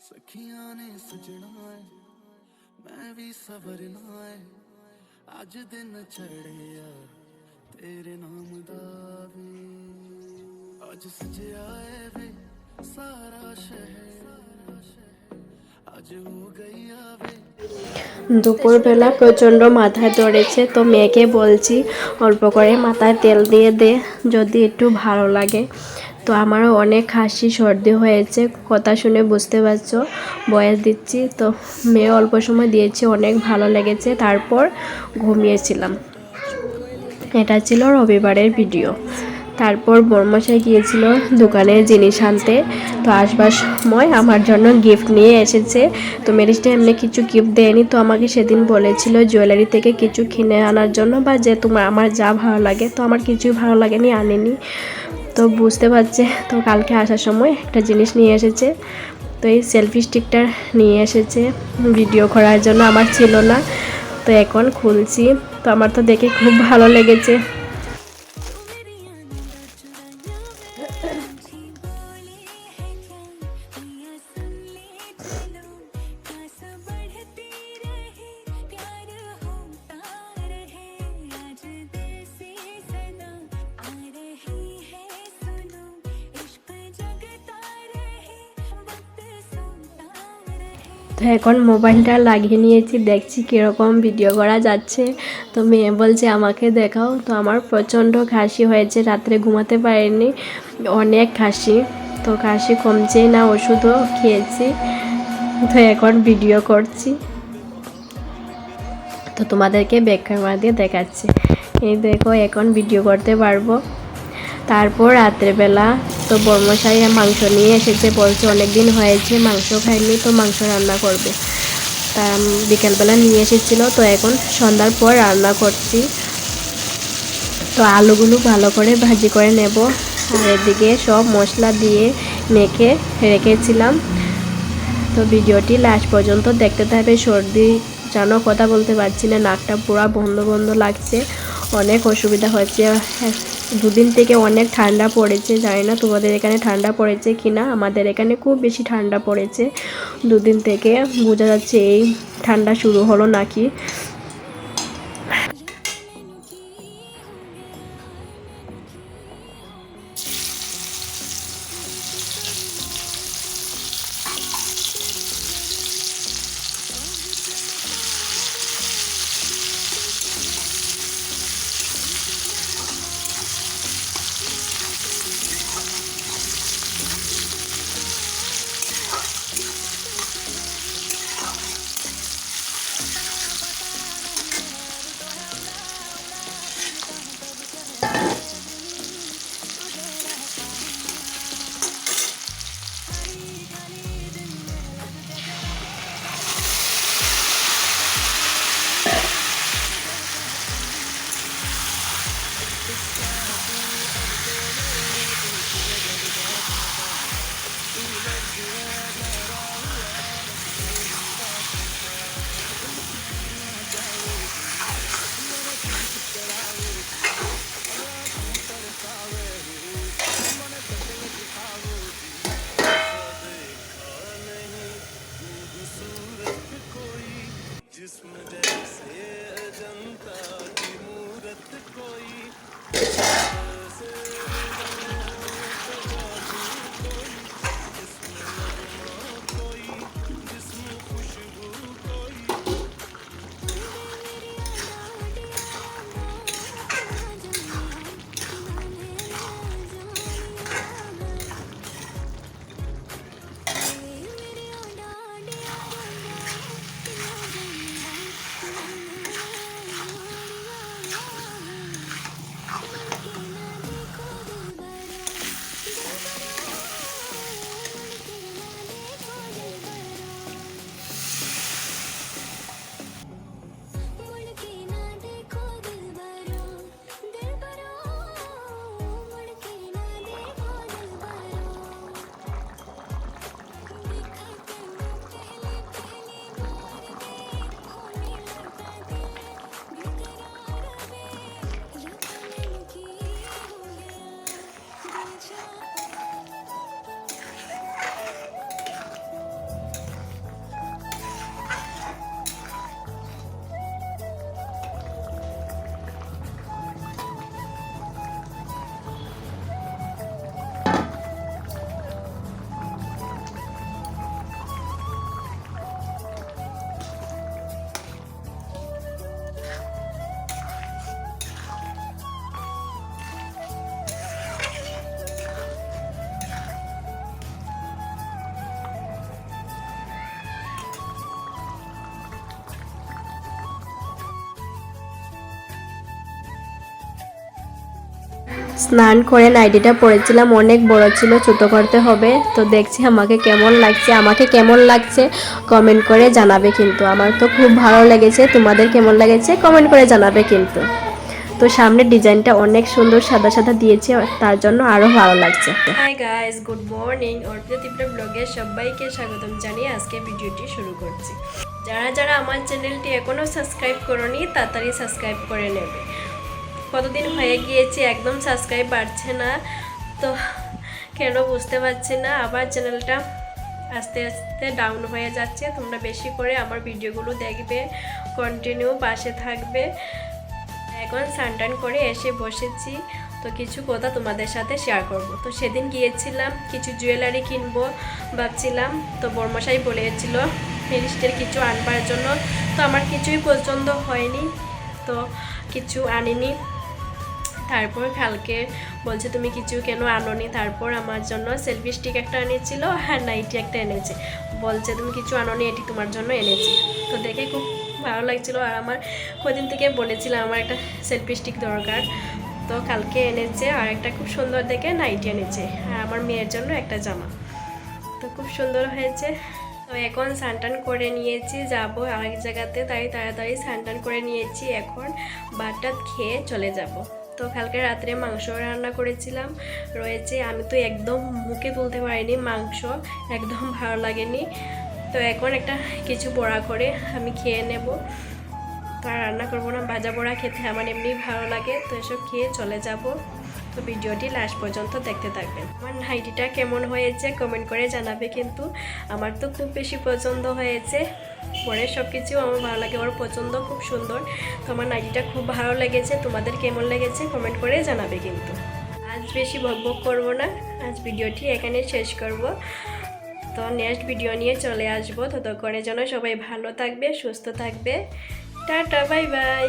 ਸਖੀਆਂ ਨੇ ਸਜਣਾ ਏ ਮੈਂ ਵੀ ਸਵਰਨਾ ਏ ਅੱਜ ਦਿਨ ਚੜਿਆ ਤੇਰੇ ਨਾਮ ਦਾ ਵੀ ਅੱਜ ਸਜਿਆ ਏ ਵੇ ਸਾਰਾ ਸ਼ਹਿਰ ਅੱਜ ਹੋ ਗਈਆ ਵੇ দুপুরবেলা প্রচণ্ড মাথায় ধরেছে তো মেয়েকে বলছি অল্প করে মাথায় তেল দিয়ে দে যদি একটু ভালো লাগে তো আমারও অনেক হাসি, সর্দি হয়েছে, কথা শুনে বুঝতে পারছ, বয়স দিচ্ছি, তো মেয়ে অল্প সময় দিয়েছে, অনেক ভালো লেগেছে, তারপর ঘুমিয়েছিলাম। এটা ছিল রবিবারের ভিডিও। তারপর বর্মশাই গিয়েছিল দোকানে জিনিস আনতে, তো আসবার সময় আমার জন্য গিফট নিয়ে এসেছে। তো মেরিজটা এমনি কিছু গিফট দেয়নি, তো আমাকে সেদিন বলেছিল জুয়েলারি থেকে কিছু কিনে আনার জন্য, বা যে তোমার, আমার যা ভালো লাগে, তো আমার কিছুই ভালো লাগেনি, আনেনি। তো বুঝতে পারছে। তো কালকে আসার সময় একটা জিনিস নিয়ে এসেছে। তো এই সেলফি স্টিকটা নিয়ে এসেছে। ভিডিও করার জন্য আমার ছিল না। তো এখন খুলছি। তো আমার তো দেখে খুব ভালো লেগেছে। তো এখন মোবাইলটা লাগিয়ে নিয়েছি, দেখছি কীরকম ভিডিও করা যাচ্ছে। তো মেয়ে বলছে, আমাকে দেখাও। তো আমার প্রচণ্ড খাসি হয়েছে, রাত্রে ঘুমাতে পারিনি, অনেক খাসি তো খাসি কমছেই না, ওষুধও খেয়েছি। তো এখন ভিডিও করছি। তো তোমাদেরকে ব্যাক ক্যামেরা দিয়ে দেখাচ্ছি। এই দেখো, এখন ভিডিও করতে পারব। তারপর রাত্রেবেলা তো বর্মশাই মাংস নিয়ে এসেছে, বলছে অনেক দিন হয়েছে, মাংস খাইনি তো মাংস রান্না করবে। তা বিকেলবেলা নিয়ে এসেছিল, তো এখন সন্ধ্যার পর রান্না করছি। তো আলুগুলো ভালো করে ভাজি করে নেব। আর এদিকে সব মশলা দিয়ে মেখে রেখেছিলাম। তো ভিডিওটি লাস্ট পর্যন্ত দেখতে থাকবে। সর্দি যেন কথা বলতে পারছি না, নাকটা পুরো বন্ধ বন্ধ লাগছে। অনেক অসুবিধা হচ্ছে দুদিন থেকে অনেক ঠান্ডা পড়েছে, জানি না তোমাদের এখানে ঠান্ডা পড়েছে কি না আমাদের এখানে খুব বেশি ঠান্ডা পড়েছে দুদিন থেকে। বোঝা যাচ্ছে এই ঠান্ডা শুরু হলো নাকি। স্নান করে নাইটিটা পরেছিলাম, অনেক বড় ছিল, ছোট করতে হবে। তো দেখছি আমাকে কেমন লাগছে, আমাকে কেমন লাগছে কমেন্ট করে জানাবে কিন্তু। আমার তো খুব ভালো লেগেছে, তোমাদের কেমন লেগেছে কমেন্ট করে জানাবে কিন্তু। তো সামনের ডিজাইনটা অনেক সুন্দর সাদা সাদা দিয়েছে, তার জন্য আরও ভালো লাগছে। Hi guys good morning Arpita তীব্র ব্লগে সবাইকে স্বাগতম জানিয়ে আজকে ভিডিওটি শুরু করছি। যারা যারা আমার চ্যানেলটি এখনও সাবস্ক্রাইব করনি, তাড়াতাড়ি সাবস্ক্রাইব করে নেবে। কতদিন হয়ে গিয়েছে একদম সাবস্ক্রাইব বাড়ছে না, তো কেন বুঝতে পারছি না। আবার চ্যানেলটা আস্তে আস্তে ডাউন হয়ে যাচ্ছে, তোমরা বেশি করে আমার ভিডিওগুলো দেখবে কন্টিনিউ পাশে থাকবে। এখন স্নান করে এসে বসেছি, তো কিছু কথা তোমাদের সাথে শেয়ার করব। তো সেদিন গিয়েছিলাম, কিছু জুয়েলারি কিনবো ভাবছিলাম, তো বর্মশাই বলেছিল ফিরিস্টের কিছু আনবার জন্য, তো আমার কিছুই পছন্দ হয়নি, তো কিছু আনিনি। তারপর কালকে বলছে, তুমি কিছু কেন আনোনি? তারপর আমার জন্য সেলফি স্টিক একটা এনেছিল আর নাইটি একটা এনেছে। বলছে, তুমি কিছু আনোনি, এটি তোমার জন্য এনেছি। তো দেখে খুব ভালো লাগছিল। আর আমার কদিন থেকে বলেছিলাম আমার একটা সেলফি স্টিক দরকার। তো কালকে এনেছে আর একটা খুব সুন্দর দেখে নাইটি এনেছে। আর আমার মেয়ের জন্য একটা জামা। তো খুব সুন্দর হয়েছে। তো এখন স্নান করে নিয়েছি, যাব আরেক জায়গাতে। তাই তাড়াতাড়ি স্নান করে নিয়েছি। এখন ভাতটা খেয়ে চলে যাব। তো কালকে রাত্রে মাংস রান্না করেছিলাম। রয়েছে, আমি তো একদম মুখে তুলতে পারিনি মাংস, একদম ভালো লাগেনি। তো এখন একটা কিছু বড়া করে আমি খেয়ে নেব। তো আর রান্না করব না, ভাজা বড়া খেতে আমার এমনি ভালো লাগে। তো এসব খেয়ে চলে যাব। তো ভিডিওটি লাস্ট পর্যন্ত দেখতে থাকবেন। আমার নাইটিটা কেমন হয়েছে কমেন্ট করে জানাবে কিন্তু। আমার তো খুব বেশি পছন্দ হয়েছে। পরে সব কিছু আমার ভালো লাগে, আমার পছন্দ খুব সুন্দর। তো আমার নাইটিটা খুব ভালো লেগেছে, তোমাদের কেমন লেগেছে কমেন্ট করে জানাবে কিন্তু। আজ বেশি বকবক করব না, আজ ভিডিওটি এখানে শেষ করব। তো নেক্সট ভিডিও নিয়ে চলে আসব তত করে যেন সবাই ভালো থাকবে, সুস্থ থাকবে। Tata bye bye